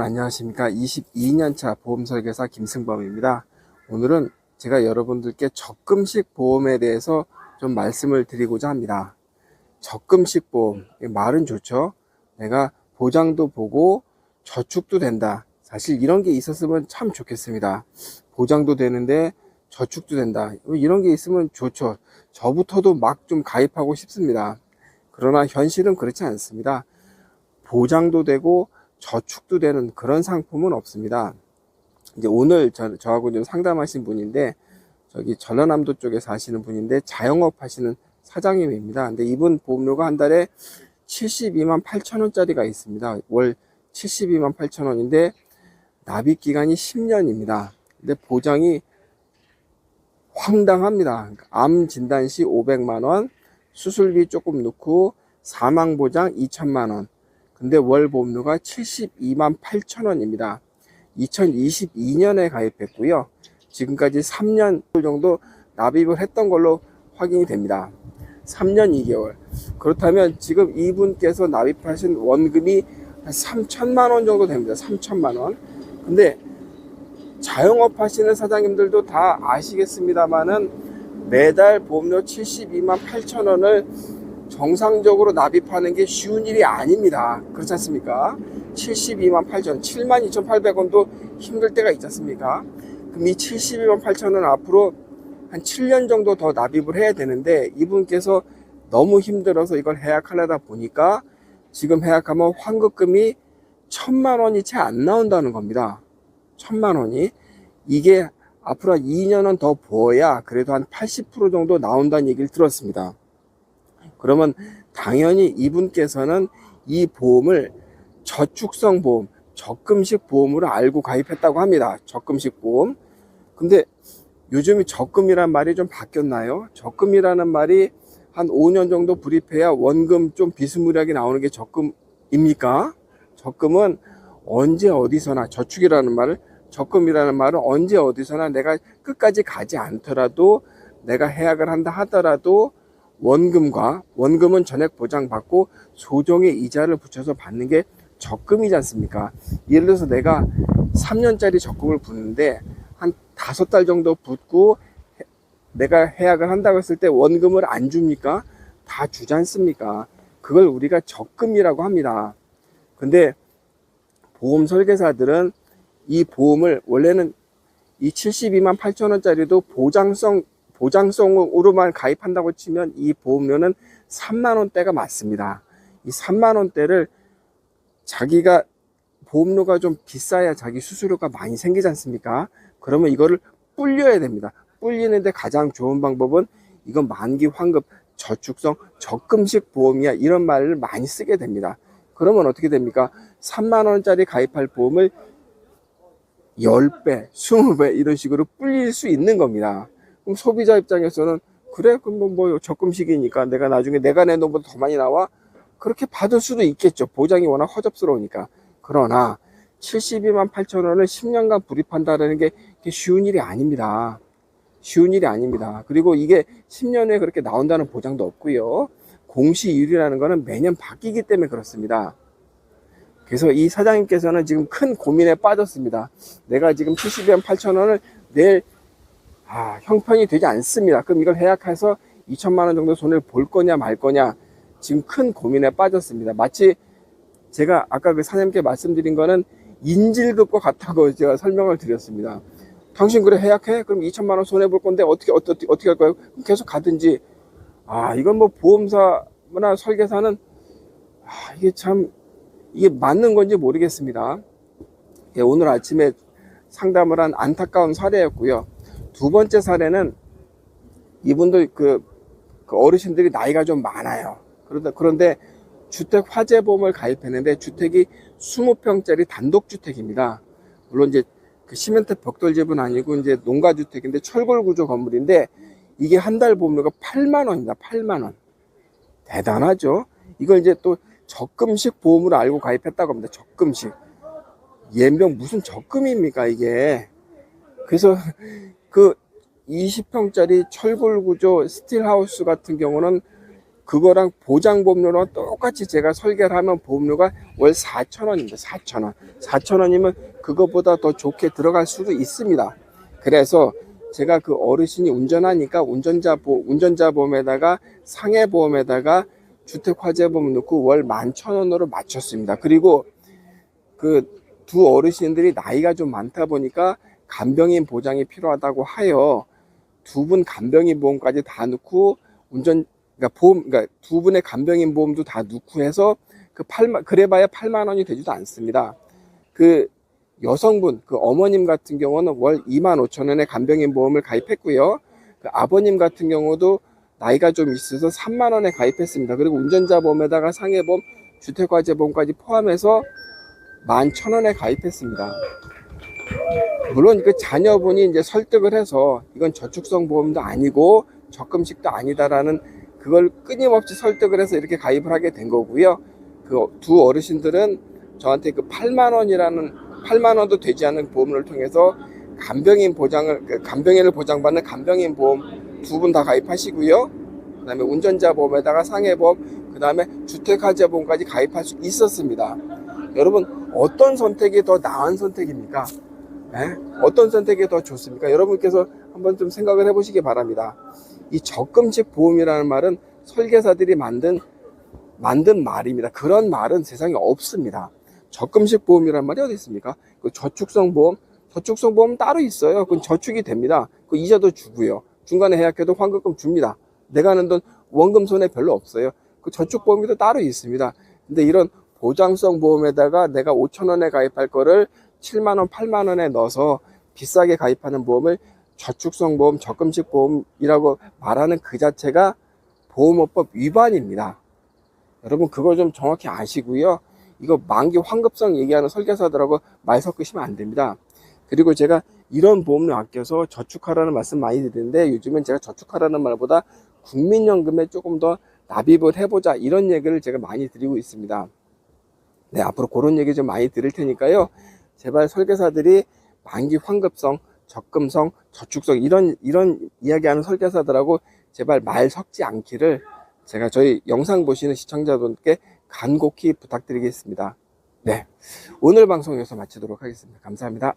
여러분 안녕하십니까? 22년차 보험설계사 김승범입니다. 오늘은 제가 여러분들께 적금식 보험에 대해서 좀 말씀을 드리고자 합니다. 적금식 보험 이 말은 좋죠? 내가 보장도 보고 저축도 된다. 사실 이런 게 있었으면 참 좋겠습니다. 보장도 되는데 저축도 된다. 이런 게 있으면 좋죠. 저부터도 막 좀 가입하고 싶습니다. 그러나 현실은 그렇지 않습니다. 보장도 되고 저축도 되는 그런 상품은 없습니다. 이제 오늘 저, 저하고 좀 상담하신 분인데 저기 전라남도 쪽에 사시는 분인데 자영업 하시는 사장님입니다. 근데 이분 보험료가 한 달에 72만 8천 원짜리가 있습니다. 월 72만 8천 원인데 납입 기간이 10년입니다. 근데 보장이 황당합니다. 암 진단 시 500만 원, 수술비 조금 넣고 사망 보장 2천만 원. 근데 월 보험료가 72만 8천 원입니다. 2022년에 가입했고요. 지금까지 3년 정도 납입을 했던 걸로 확인이 됩니다. 3년 2개월. 그렇다면 지금 이분께서 납입하신 원금이 한 3천만 원 정도 됩니다. 3천만 원. 근데 자영업 하시는 사장님들도 다 아시겠습니다만은 매달 보험료 72만 8천 원을 정상적으로 납입하는 게 쉬운 일이 아닙니다. 그렇지 않습니까? 72만 8천, 7만 2,800원도 힘들 때가 있지 않습니까? 그럼 이 72만 8천 원 앞으로 한 7년 정도 더 납입을 해야 되는데 이분께서 너무 힘들어서 이걸 해약하려다 보니까 지금 해약하면 환급금이 천만 원이 채 안 나온다는 겁니다. 천만 원이. 이게 앞으로 한 2년은 더 부어야 그래도 한 80% 정도 나온다는 얘기를 들었습니다. 그러면 당연히 이분께서는 이 보험을 저축성 보험, 적금식 보험으로 알고 가입했다고 합니다. 적금식 보험. 근데 요즘에 적금이란 말이 좀 바뀌었나요? 적금이라는 말이 한 5년 정도 불입해야 원금 좀 비스무리하게 나오는 게 적금입니까? 적금은 언제 어디서나 저축이라는 말을 적금이라는 말은 언제 어디서나 내가 끝까지 가지 않더라도 내가 해약을 한다 하더라도 원금과 원금은 전액 보장받고 소정의 이자를 붙여서 받는 게 적금이지 않습니까? 예를 들어서 내가 3년짜리 적금을 붓는데 한 다섯 달 정도 붓고 해- 내가 해약을 한다고 했을 때 원금을 안 줍니까? 다 주지 않습니까? 그걸 우리가 적금이라고 합니다. 근데 보험 설계사들은 이 보험을 원래는 이 72만 8천 원짜리도 보장성 보장성으로만 가입한다고 치면 이 보험료는 3만 원대가 맞습니다. 이 3만 원대를 자기가 보험료가 좀 비싸야 자기 수수료가 많이 생기지 않습니까? 그러면 이거를 불려야 됩니다. 불리는데 가장 좋은 방법은 이건 만기 환급 저축성 적금식 보험이야 이런 말을 많이 쓰게 됩니다. 그러면 어떻게 됩니까? 3만 원짜리 가입할 보험을 10배, 20배 이런 식으로 불릴 수 있는 겁니다. 그럼 소비자 입장에서는 그래 그럼 뭐, 뭐 적금식이니까 내가 나중에 내가 낸 돈보다 더 많이 나와? 그렇게 받을 수도 있겠죠. 보장이 워낙 허접스러우니까. 그러나 72만 8천 원을 10년간 불입한다는 게 쉬운 일이 아닙니다. 쉬운 일이 아닙니다. 그리고 이게 10년 후에 그렇게 나온다는 보장도 없고요. 공시율이라는 거는 매년 바뀌기 때문에 그렇습니다. 그래서 이 사장님께서는 지금 큰 고민에 빠졌습니다. 내가 지금 72만 8천 원을 내일 아, 형편이 되지 않습니다. 그럼 이걸 해약해서 2천만 원 정도 손해를 볼 거냐 말 거냐 지금 큰 고민에 빠졌습니다. 마치 제가 아까 그 사장님께 말씀드린 거는 인질급과 같다고 제가 설명을 드렸습니다. 당신 그래 해약해? 그럼 2천만 원 손해 볼 건데 어떻게 어떻게 어떻게 할 거예요? 계속 가든지 아 이건 뭐 보험사나 설계사는 아 이게 참 이게 맞는 건지 모르겠습니다. 예, 오늘 아침에 상담을 한 안타까운 사례였고요. 두 번째 사례는 이분들 그, 그 어르신들이 나이가 좀 많아요. 그런데, 그런데 주택 화재보험을 가입했는데 주택이 20평짜리 단독주택입니다. 물론 이제 그 시멘트 벽돌집은 아니고 이제 농가주택인데 철골 구조 건물인데 이게 한 달 보험료가 8만 원입니다. 8만 원. 대단하죠? 이걸 이제 또 적금식 보험으로 알고 가입했다고 합니다. 적금식. 예명 무슨 적금입니까, 이게. 그래서 그 20평짜리 철골 구조 스틸하우스 같은 경우는 그거랑 보장 보험료랑 똑같이 제가 설계를 하면 보험료가 월 4,000원입니다. 4,000원. 4,000원이면 그거보다 더 좋게 들어갈 수도 있습니다. 그래서 제가 그 어르신이 운전하니까 운전자 보 운전자 보험에다가 상해 보험에다가 주택 화재 보험 넣고 월 11,000원으로 맞췄습니다. 그리고 그 두 어르신들이 나이가 좀 많다 보니까 간병인 보장이 필요하다고 하여 두 분 간병인 보험까지 다 넣고 운전 그러니까 보험 그러니까 두 분의 간병인 보험도 다 넣고 해서 그 8만 그래봐야 8만 원이 되지도 않습니다. 그 여성분 그 어머님 같은 경우는 월 2만 5천 원의 간병인 보험을 가입했고요. 그 아버님 같은 경우도 나이가 좀 있어서 3만 원에 가입했습니다. 그리고 운전자 보험에다가 상해보험, 주택화재 보험까지 포함해서 11,000원에 가입했습니다. 물론 그 자녀분이 이제 설득을 해서 이건 저축성 보험도 아니고 적금식도 아니다라는 그걸 끊임없이 설득을 해서 이렇게 가입을 하게 된 거고요. 그 두 어르신들은 저한테 그 8만 원이라는 8만 원도 되지 않는 보험을 통해서 간병인 보장을 그 간병인을 보장받는 간병인 보험 두 분 다 가입하시고요. 그다음에 운전자 보험에다가 상해보험, 그다음에 주택화재 보험까지 가입할 수 있었습니다. 여러분 어떤 선택이 더 나은 선택입니까? 예? 어떤 선택이 더 좋습니까? 여러분께서 한번 좀 생각을 해보시기 바랍니다. 이 적금식 보험이라는 말은 설계사들이 만든 만든 말입니다. 그런 말은 세상에 없습니다. 적금식 보험이란 말이 어디 있습니까? 그 저축성 보험, 저축성 보험 따로 있어요. 그건 저축이 됩니다. 그 이자도 주고요. 중간에 해약해도 환급금 줍니다. 내가 하는 돈 원금 손해 별로 없어요. 그 저축 보험도 따로 있습니다. 근데 이런 보장성 보험에다가 내가 5천 원에 가입할 거를 7만 원, 8만 원에 넣어서 비싸게 가입하는 보험을 저축성 보험, 적금식 보험이라고 말하는 그 자체가 보험업법 위반입니다. 여러분 그걸 좀 정확히 아시고요. 이거 만기 환급성 얘기하는 설계사들하고 말 섞으시면 안 됩니다. 그리고 제가 이런 보험료 아껴서 저축하라는 말씀 많이 드리는데 요즘은 제가 저축하라는 말보다 국민연금에 조금 더 납입을 해보자 이런 얘기를 제가 많이 드리고 있습니다. 네, 앞으로 그런 얘기 좀 많이 드릴 테니까요. 제발 설계사들이 만기 환급성, 적금성, 저축성 이런 이런 이야기하는 설계사들하고 제발 말 섞지 않기를 제가 저희 영상 보시는 시청자분께 간곡히 부탁드리겠습니다. 네, 오늘 방송 여기서 마치도록 하겠습니다. 감사합니다.